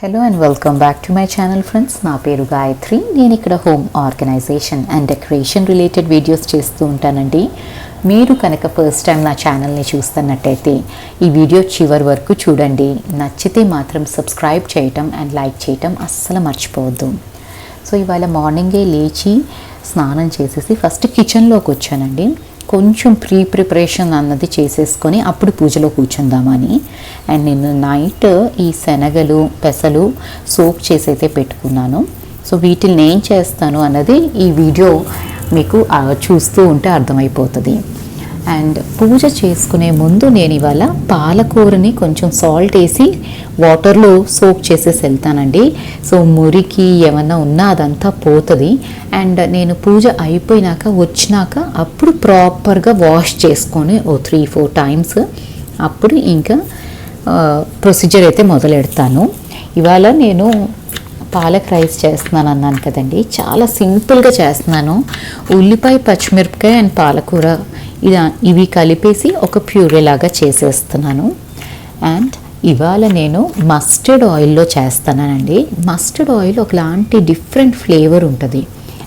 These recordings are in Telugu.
Hello and welcome back to my channel friends నా పేరు గాయత్రి. నేను ఇక్కడ home organisation and decoration related videos చేస్తూ ఉంటానండి. మీరు కనుక ఫస్ట్ టైం నా ఛానల్ని చూస్తున్నట్టయితే ఈ వీడియో చివరి వరకు చూడండి. నచ్చితే మాత్రం సబ్స్క్రైబ్ చేయటం అండ్ లైక్ చేయటం అస్సలు మర్చిపోవద్దు. సో ఇవాళ మార్నింగే లేచి స్నానం చేసేసి ఫస్ట్ కిచెన్లోకి వచ్చానండి. కొంచెం ప్రీ ప్రిపరేషన్ అన్నది చేసేసుకొని అప్పుడు పూజలో కూర్చుందామని. అండ్ నేను నైట్ ఈ శనగలు పెసలు సోప్ చేసి అయితే పెట్టుకున్నాను. సో వీటిని ఏం చేస్తాను అన్నది ఈ వీడియో మీకు చూస్తూ ఉంటే అర్థమైపోతుంది. అండ్ పూజ చేసుకునే ముందు నేను ఇవాళ పాలకూరని కొంచెం సాల్ట్ వేసి వాటర్లో సోక్ చేసేసి వెళ్తానండి. సో మురికి ఏమన్నా ఉన్నా అదంతా పోతుంది. అండ్ నేను పూజ అయిపోయినాక వచ్చినాక అప్పుడు ప్రాపర్గా వాష్ చేసుకొని ఓ త్రీ ఫోర్ టైమ్స్ అప్పుడు ఇంకా ప్రొసీజర్ అయితే మొదలెడతాను. ఇవాళ నేను పాలక్ రైస్ చేస్తున్నాను అన్నాను కదండి. చాలా సింపుల్గా చేస్తున్నాను. ఉల్లిపాయ పచ్చిమిరపకాయ అండ్ పాలకూర ఇలా ఇవి కలిపేసి ఒక ప్యూరే లాగా చేసేస్తున్నాను. అండ్ ఇవాళ నేను మస్టర్డ్ ఆయిల్లో చేస్తానండి మస్టర్డ్ ఆయిల్ ఒకలాంటి డిఫరెంట్ ఫ్లేవర్ ఉంటుంది.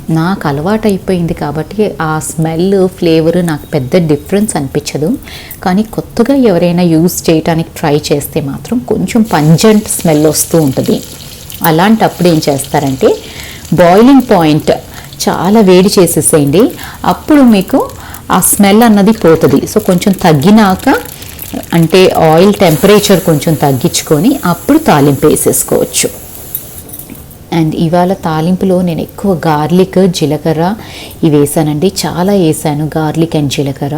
నాకు అలవాటు అయిపోయింది కాబట్టి ఆ స్మెల్ ఫ్లేవర్ నాకు పెద్ద డిఫరెన్స్ అనిపించదు. కానీ కొత్తగా ఎవరైనా యూజ్ చేయడానికి ట్రై చేస్తే మాత్రం కొంచెం పంజెంట్ స్మెల్ వస్తూ ఉంటుంది. అలాంటప్పుడు ఏం చేస్తారంటే బాయిలింగ్ పాయింట్ చాలా వేడి చేసేసేయండి. అప్పుడు మీకు ఆ స్మెల్ అన్నది పోతుంది. సో కొంచెం తగ్గినాక అంటే ఆయిల్ టెంపరేచర్ కొంచెం తగ్గించుకొని అప్పుడు తాలింపు వేసేసుకోవచ్చు. అండ్ ఇవాళ తాలింపులో నేను ఎక్కువ గార్లిక్ జీలకర్ర ఇవి వేసానండి. చాలా వేసాను గార్లిక్ అండ్ జీలకర్ర.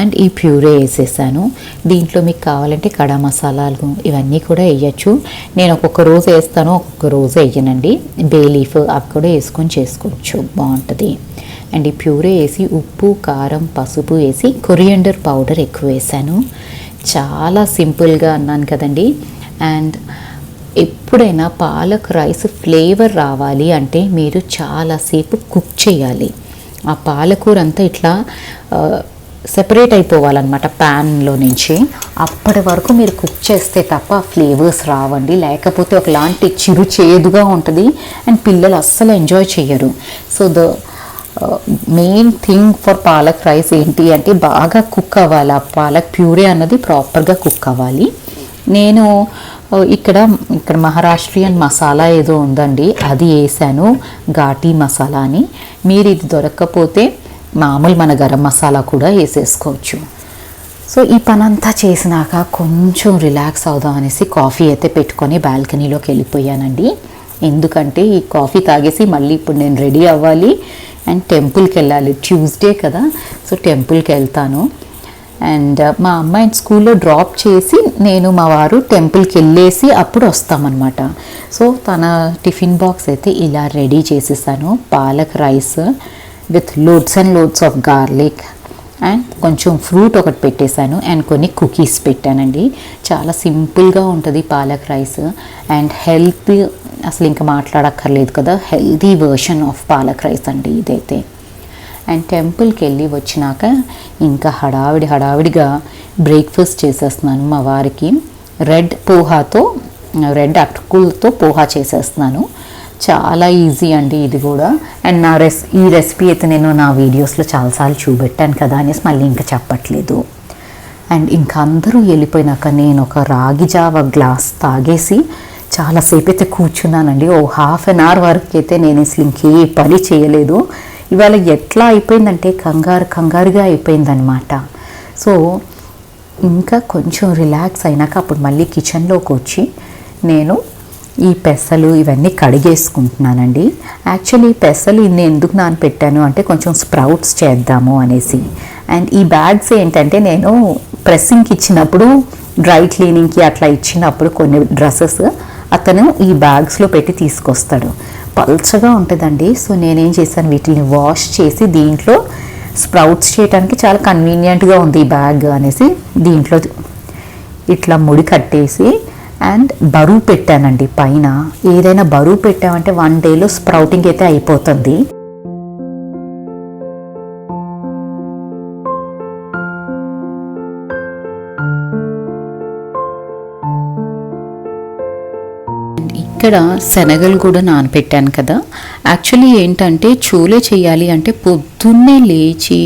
అండ్ ఈ ప్యూరే వేసేసాను. దీంట్లో మీకు కావాలంటే కడా మసాలాలు ఇవన్నీ కూడా వేయచ్చు. నేను ఒక్కొక్క రోజు వేస్తాను ఒక్కొక్క రోజు వేయనండి. బే లీఫ్ అవి కూడా వేసుకొని చేసుకోవచ్చు. బాగుంటుంది. అండ్ ఈ ప్యూరే వేసి ఉప్పు కారం పసుపు వేసి కొరియండర్ పౌడర్ ఎక్కువ వేసాను. చాలా సింపుల్గా అన్నాను కదండి. అండ్ ఎప్పుడైనా పాలక్ రైస్ ఫ్లేవర్ రావాలి అంటే మీరు చాలాసేపు కుక్ చేయాలి. ఆ పాలకూర అంతా ఇట్లా సెపరేట్ అయిపోవాలన్నమాట ప్యాన్లో నుంచి. అప్పటి వరకు మీరు కుక్ చేస్తే తప్ప ఫ్లేవర్స్ రావండి. లేకపోతే ఒకలాంటి చిరు చేదుగా ఉంటుంది. అండ్ పిల్లలు అస్సలు ఎంజాయ్ చేయరు so the main thing for palak rice ఏంటి అంటే బాగా కుక్ అవ్వాలి. ఆ పాలక్ ప్యూరే అన్నది ప్రాపర్గా కుక్ అవ్వాలి. నేను ఇక్కడ ఇక్కడ మహారాష్ట్రియన్ మసాలా ఏదో ఉందండి. అది వేసాను ఘాటీ మసాలా అని మీరు ఇది దొరక్కపోతే మామూలు మన గరం మసాలా కూడా వేసేసుకోవచ్చు. సో ఈ పని అంతా చేసినాక కొంచెం రిలాక్స్ అవుదాం అనేసి కాఫీ అయితే పెట్టుకొని బాల్కనీలోకి వెళ్ళిపోయానండి. ఎందుకంటే ఈ కాఫీ తాగేసి మళ్ళీ ఇప్పుడు నేను రెడీ అవ్వాలి. అండ్ టెంపుల్కి వెళ్ళాలి. ట్యూస్డే కదా. సో టెంపుల్కి వెళ్తాను. అండ్ uh, మా అమ్మాయిని స్కూల్లో డ్రాప్ చేసి నేను మా వారు టెంపుల్కి వెళ్ళేసి అప్పుడు వస్తామన్నమాట. సో తన టిఫిన్ బాక్స్ అయితే ఇలా రెడీ చేసేసాను. Palak rice with loads and loads of garlic and కొంచెం ఫ్రూట్ ఒకటి పెట్టేశాను. అండ్ కొన్ని కుకీస్ పెట్టానండి. చాలా సింపుల్గా ఉంటుంది పాలక్ రైస్. అండ్ హెల్త్ అసలు ఇంకా మాట్లాడక్కర్లేదు కదా. Healthy version of palak rice అండి ఇదైతే. అండ్ టెంపుల్కి వెళ్ళి వచ్చినాక ఇంకా హడావిడి హడావిడిగా బ్రేక్ఫాస్ట్ చేసేస్తున్నాను మా వారికి. రెడ్ పోహాతో రెడ్ అటుకులతో పోహా చేసేస్తున్నాను. చాలా ఈజీ అండి ఇది కూడా. అండ్ నా రెస్ ఈ రెసిపీ అయితే నేను నా వీడియోస్లో చాలాసార్లు చూపెట్టాను కదా అనేసి మళ్ళీ ఇంకా చెప్పట్లేదు. అండ్ ఇంకా అందరూ వెళ్ళిపోయినాక నేను ఒక రాగి జావ గ్లాస్ తాగేసి చాలాసేపు అయితే కూర్చున్నానండి. ఓ హాఫ్ అన్ అవర్ వరకు అయితే నేను అసలు ఇంకే పని చేయలేదు. ఇవాళ ఎట్లా అయిపోయిందంటే కంగారు కంగారుగా అయిపోయిందనమాట సో ఇంకా కొంచెం రిలాక్స్ అయినాక అప్పుడు మళ్ళీ కిచెన్లోకి వచ్చి నేను ఈ పెసలు ఇవన్నీ కడిగేసుకుంటున్నానండి. యాక్చువల్లీ ఈ పెసలు ఇన్ని ఎందుకు నానపెట్టాను అంటే కొంచెం స్ప్రౌట్స్ చేద్దాము అనేసి. అండ్ ఈ బ్యాగ్స్ ఏంటంటే నేను ప్రెస్సింగ్కి ఇచ్చినప్పుడు డ్రై క్లీనింగ్కి అట్లా ఇచ్చినప్పుడు కొన్ని డ్రెస్సెస్ అతను ఈ బ్యాగ్స్లో పెట్టి తీసుకొస్తాడు. పల్చగా ఉంటుందండి. సో నేనేం చేశాను? వీటిని వాష్ చేసి దీంట్లో స్ప్రౌట్స్ చేయడానికి చాలా కన్వీనియంట్గా ఉంది ఈ బ్యాగ్ అనేసి దీంట్లో ఇట్లా ముడి కట్టేసి అండ్ బరువు పెట్టానండి పైన. ఏదైనా బరువు పెట్టామంటే వన్ డేలో స్ప్రౌటింగ్ అయితే అయిపోతుంది. ఇక్కడ శనగలు కూడా నానబెట్టాను కదా. యాక్చువల్లీ ఏంటంటే చూలే చేయాలి అంటే పొద్దున్నే లేచి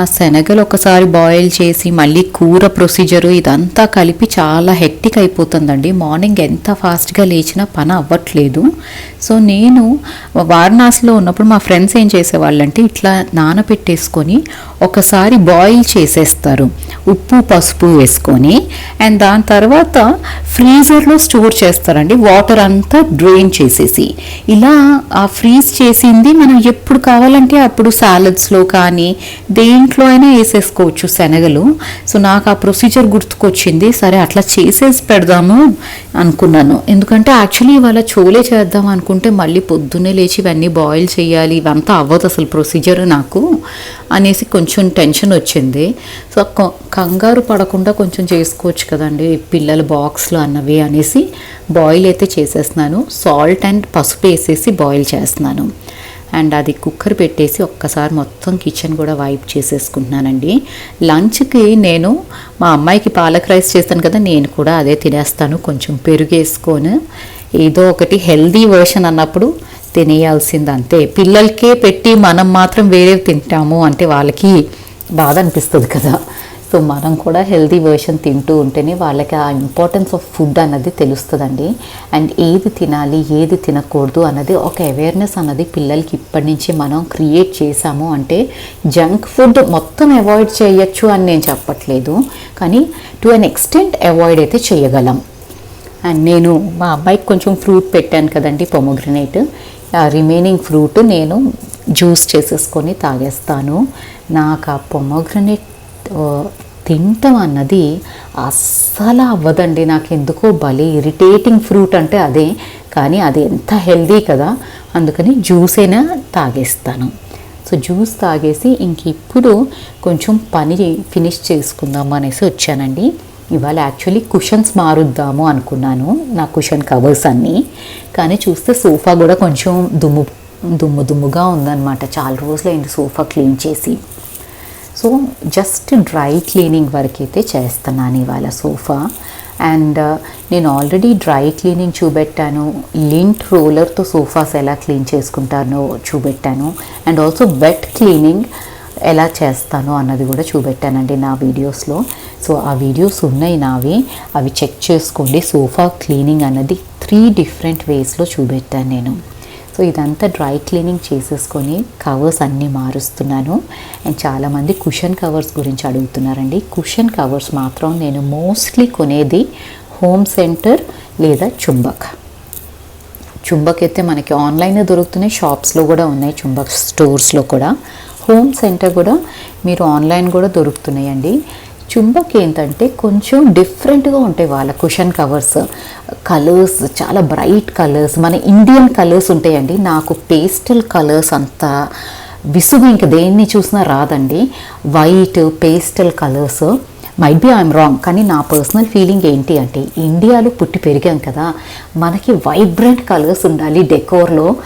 ఆ శనగలు ఒకసారి బాయిల్ చేసి మళ్ళీ కూర ప్రొసీజరు ఇదంతా కలిపి చాలా హెక్టిక్ అయిపోతుందండి. మార్నింగ్ ఎంత ఫాస్ట్గా లేచినా పని అవ్వట్లేదు. సో నేను వారణాసిలో ఉన్నప్పుడు మా ఫ్రెండ్స్ ఏం చేసేవాళ్ళంటే ఇట్లా నానబెట్టేసుకొని ఒకసారి బాయిల్ చేసేస్తారు. ఉప్పు పసుపు వేసుకొని అండ్ దాని తర్వాత ఫ్రీజర్లో స్టోర్ చేస్తారండి. వాటర్ అంతా డ్రైన్ చేసేసి. ఇలా ఆ ఫ్రీజ్ చేసింది మనం ఎప్పుడు కావాలంటే అప్పుడు సాలడ్స్లో కానీ దేంట్లో అయినా వేసేసుకోవచ్చు శనగలు. సో నాకు ఆ ప్రొసీజర్ గుర్తుకొచ్చింది. సరే అట్లా చేసేసి పెడదాము అనుకున్నాను. ఎందుకంటే యాక్చువల్లీ ఇవాళ చోలే చేద్దాం అనుకుంటే మళ్ళీ పొద్దున్నే లేచి ఇవన్నీ బాయిల్ చేయాలి. ఇవంతా అవ్వదు అసలు ప్రొసీజర్ నాకు అనేసి కొంచెం టెన్షన్ వచ్చింది. సో కంగారు పడకుండా కొంచెం చేసుకోవచ్చు కదండి పిల్లల బాక్స్లో అన్నవి అనేసి బాయిల్ అయితే చేసేస్తున్నాను. సాల్ట్ అండ్ పసుపు వేసేసి బాయిల్ చేస్తున్నాను. అండ్ అది కుక్కర్ పెట్టేసి ఒక్కసారి మొత్తం కిచెన్ కూడా వైప్ చేసేసుకుంటున్నానండి. లంచ్కి నేను మా అమ్మాయికి పాలక్ రైస్ చేస్తాను కదా నేను కూడా అదే తినేస్తాను. కొంచెం పెరుగు వేసుకొని ఏదో ఒకటి హెల్దీ వర్షన్ అన్నప్పుడు తినేయాల్సింది అంతే. పిల్లలకే పెట్టి మనం మాత్రం వేరే తింటాము అంటే వాళ్ళకి బాధ అనిపిస్తుంది కదా. సో మనం కూడా హెల్దీ వర్షన్ తింటూ ఉంటేనే వాళ్ళకి ఆ ఇంపార్టెన్స్ ఆఫ్ ఫుడ్ అన్నది తెలుస్తుందండి. అండ్ ఏది తినాలి ఏది తినకూడదు అన్నది ఒక అవేర్నెస్ అన్నది పిల్లలకి ఇప్పటి నుంచి మనం క్రియేట్ చేసాము అంటే జంక్ ఫుడ్ మొత్తం అవాయిడ్ చేయొచ్చు అని నేను చెప్పట్లేదు. కానీ టు అన్ ఎక్స్టెంట్ అవాయిడ్ అయితే చేయగలం. అండ్ నేను మా అబ్బాయికి కొంచెం ఫ్రూట్ పెట్టాను కదండి పొమోగ్రనేట్ ఆ రిమైనింగ్ ఫ్రూట్ నేను జ్యూస్ చేసేసుకొని తాగేస్తాను. నాకు ఆ పొమోగ్రనేట్ తింటాం అన్నది? అస్సలు అవ్వదండి నాకు ఎందుకో భలే ఇరిటేటింగ్ ఫ్రూట్ అంటే అదే కానీ అది ఎంత హెల్దీ కదా అందుకని జ్యూస్ అయినా తాగేస్తాను. సో జ్యూస్ తాగేసి ఇంక ఇప్పుడు కొంచెం పని ఫినిష్ చేసుకుందాం అనేసి వచ్చానండి. ఇవాళ యాక్చువల్లీ కుషన్స్ మారుద్దాము అనుకున్నాను నా కుషన్ కవర్స్ అన్నీ. కానీ చూస్తే సోఫా కూడా కొంచెం దుమ్ము దుమ్ము దుమ్ముగా ఉందన్నమాట. చాలా రోజులైంది సోఫా క్లీన్ చేసి. సో జస్ట్ డ్రై క్లీనింగ్ వరకు అయితే చేస్తున్నాను ఇవాళ సోఫా అండ్ uh, నేను ఆల్రెడీ డ్రై క్లీనింగ్ చూపెట్టాను. లింట్ రోలర్తో సోఫాస్ ఎలా క్లీన్ చేసుకుంటానో చూపెట్టాను. అండ్ ఆల్సో వెట్ క్లీనింగ్ ఎలా చేస్తాను అన్నది కూడా చూపెట్టానండి నా వీడియోస్లో సో ఆ వీడియోస్ ఉన్నాయి నావి. అవి చెక్ చేసుకోండి. సోఫా క్లీనింగ్ అన్నది త్రీ డిఫరెంట్ వేస్లో చూపెట్టాను నేను. సో ఇదంతా డ్రై క్లీనింగ్ చేసేసుకొని కవర్స్ అన్నీ మారుస్తున్నాను. అండ్ చాలామంది కుషన్ కవర్స్ గురించి అడుగుతున్నారండి. కుషన్ కవర్స్ మాత్రం నేను మోస్ట్లీ కొనేది హోమ్ సెంటర్ లేదా చుంబక్. చుంబక్ అయితే మనకి ఆన్లైన్ దొరుకుతున్నాయి షాప్స్లో కూడా ఉన్నాయి చుంబక్ స్టోర్స్లో కూడా. హోమ్ సెంటర్ కూడా మీరు ఆన్లైన్ కూడా దొరుకుతున్నాయండి. చుంబక్ ఏంటంటే కొంచెం డిఫరెంట్గా ఉంటాయి వాళ్ళ కుషన్ కవర్స్ కలర్స్ చాలా బ్రైట్ కలర్స్ మన ఇండియన్ కలర్స్ ఉంటాయండి. నాకు పేస్టల్ కలర్స్ అంతా విసుగు ఇంక దేన్ని చూసినా రాదండి. White pastel colours might be I'm wrong కానీ నా పర్సనల్ ఫీలింగ్ ఏంటి అంటే ఇండియాలో పుట్టి పెరిగాం కదా. మనకి వైబ్రెంట్ కలర్స్ ఉండాలి డెకోర్లో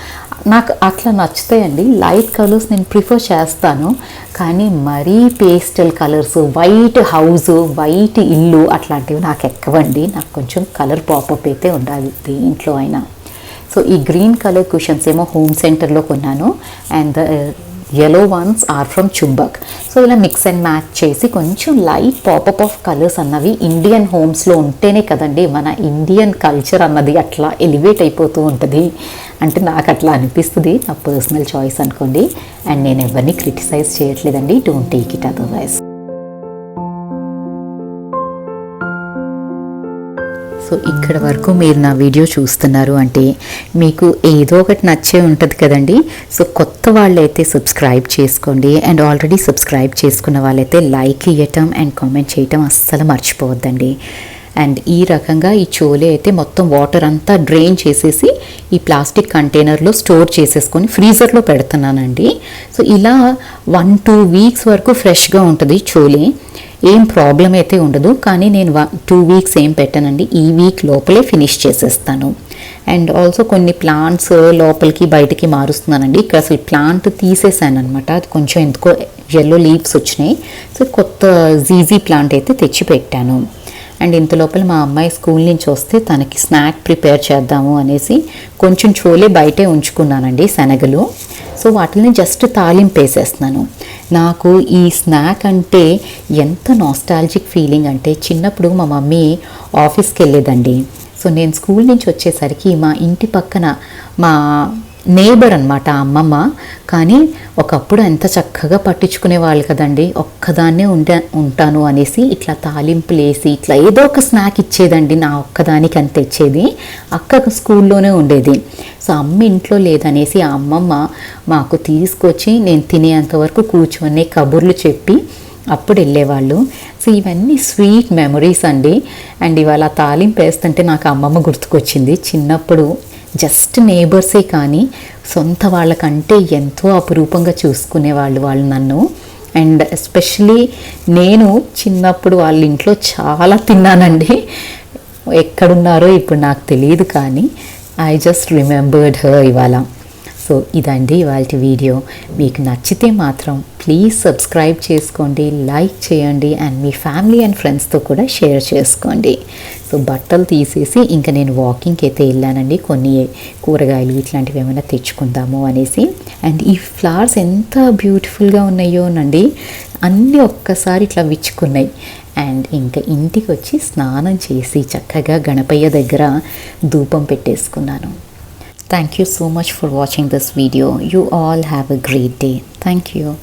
నాకు అట్లా నచ్చుతాయండి. లైట్ కలర్స్ నేను ప్రిఫర్ చేస్తాను. కానీ మరీ pastel colours white house white ఇల్లు అట్లాంటివి నాకు ఎక్కవండి. నాకు కొంచెం కలర్ పాపప్ అయితే ఉండాలి దేంట్లో అయినా. సో ఈ గ్రీన్ కలర్ కుషన్స్ ఏమో హోమ్ సెంటర్లో కొన్నాను. And the yellow ones are from Chumbak so ఇలా మిక్స్ అండ్ మ్యాచ్ చేసి కొంచెం light pop up of colours అన్నవి ఇండియన్ హోమ్స్లో ఉంటేనే కదండి మన ఇండియన్ కల్చర్ అన్నది అట్లా ఎలివేట్ అయిపోతూ ఉంటుంది. అంటే నాకు అట్లా అనిపిస్తుంది నా పర్సనల్ చాయిస్ అనుకోండి. అండ్ నేను ఎవరిని క్రిటిసైజ్ చేయట్లేదండి don't take it otherwise so ఇక్కడ వరకు మీరు నా వీడియో చూస్తున్నారు అంటే మీకు ఏదో ఒకటి నచ్చే ఉంటుంది కదండి. సో కొత్త వాళ్ళైతే సబ్స్క్రైబ్ చేసుకోండి. అండ్ ఆల్రెడీ సబ్స్క్రైబ్ చేసుకున్న వాళ్ళైతే లైక్ ఇవ్వటం అండ్ కామెంట్ చేయటం అస్సలు మర్చిపోవద్దండి. అండ్ ఈ రకంగా ఈ చోలే అయితే మొత్తం వాటర్ అంతా డ్రైన్ చేసేసి ఈ ప్లాస్టిక్ కంటైనర్లో స్టోర్ చేసేసుకొని ఫ్రీజర్లో పెడుతున్నానండి. సో ఇలా వన్ టూ వీక్స్ వరకు ఫ్రెష్గా ఉంటుంది చోలే. ఏం ప్రాబ్లం అయితే ఉండదు. కానీ నేను వన్ టూ వీక్స్ ఏం పెట్టానండి. ఈ వీక్ లోపలే ఫినిష్ చేసేస్తాను. అండ్ ఆల్సో కొన్ని ప్లాంట్స్ లోపలికి బయటికి మారుస్తున్నానండి. ఇక్కడ అసలు ప్లాంట్ తీసేసాను అనమాట అది కొంచెం ఎందుకో ఎల్లో లీవ్స్ వచ్చినాయి. సో కొత్త జీజీ ప్లాంట్ అయితే తెచ్చి పెట్టాను అండ్ ఇంత లోపల మా అమ్మాయి స్కూల్ నుంచి వస్తే తనకి స్నాక్ ప్రిపేర్ చేద్దాము అనేసి కొంచెం చోలే బయటే ఉంచుకున్నానండి శనగలు. సో వాటిని జస్ట్ తాలింపు వేసేస్తున్నాను. నాకు ఈ స్నాక్ అంటే ఎంత నాస్టాలజిక్ ఫీలింగ్ అంటే చిన్నప్పుడు మా మమ్మీ ఆఫీస్కి వెళ్ళేదండి. సో నేను స్కూల్ నుంచి వచ్చేసరికి మా ఇంటి పక్కన మా నేబర్ అనమాట అమ్మమ్మ. కానీ ఒకప్పుడు ఎంత చక్కగా పట్టించుకునే వాళ్ళు కదండి ఒక్కదాన్నే ఉండే ఉంటాను అనేసి ఇట్లా తాలింపులు వేసి ఇట్లా ఏదో ఒక స్నాక్ ఇచ్చేదండి నా ఒక్కదానికి అని తెచ్చేది అక్క స్కూల్లోనే ఉండేది. సో అమ్మ ఇంట్లో లేదనేసి ఆ అమ్మమ్మ మాకు తీసుకొచ్చి నేను తినేంత వరకు కూర్చొని కబుర్లు చెప్పి అప్పుడు వెళ్ళేవాళ్ళు. సో ఇవన్నీ స్వీట్ మెమరీస్ అండి. అండ్ ఇవాళ తాలింపు వేస్తుంటే నాకు అమ్మమ్మ గుర్తుకొచ్చింది. చిన్నప్పుడు జస్ట్ నేబర్సే కానీ సొంత వాళ్ళకంటే ఎంతో అపురూపంగా చూసుకునేవాళ్ళు వాళ్ళు నన్ను. అండ్ ఎస్పెషలీ నేను చిన్నప్పుడు వాళ్ళ ఇంట్లో చాలా తిన్నానండి. ఎక్కడున్నారో ఇప్పుడు నాకు తెలియదు కానీ ఐ జస్ట్ రిమెంబర్డ్ హర్ ఇవాళ. సో ఇదండి ఇవాళ వీడియో. మీకు నచ్చితే మాత్రం ప్లీజ్ సబ్స్క్రైబ్ చేసుకోండి లైక్ చేయండి అండ్ మీ ఫ్యామిలీ అండ్ ఫ్రెండ్స్తో కూడా షేర్ చేసుకోండి. సో బట్టలు తీసేసి ఇంకా నేను వాకింగ్కి అయితే వెళ్ళానండి. కొన్ని కూరగాయలు ఇట్లాంటివి ఏమైనా తెచ్చుకుందాము అనేసి. అండ్ ఈ ఫ్లవర్స్ ఎంత బ్యూటిఫుల్గా ఉన్నాయోనండి. అన్నీ ఒక్కసారి ఇట్లా విచ్చుకున్నాయి. అండ్ ఇంకా ఇంటికి వచ్చి స్నానం చేసి చక్కగా గణపయ్య దగ్గర ధూపం పెట్టేసుకున్నాను. Thank you so much for watching this video. You all have a great day. Thank you.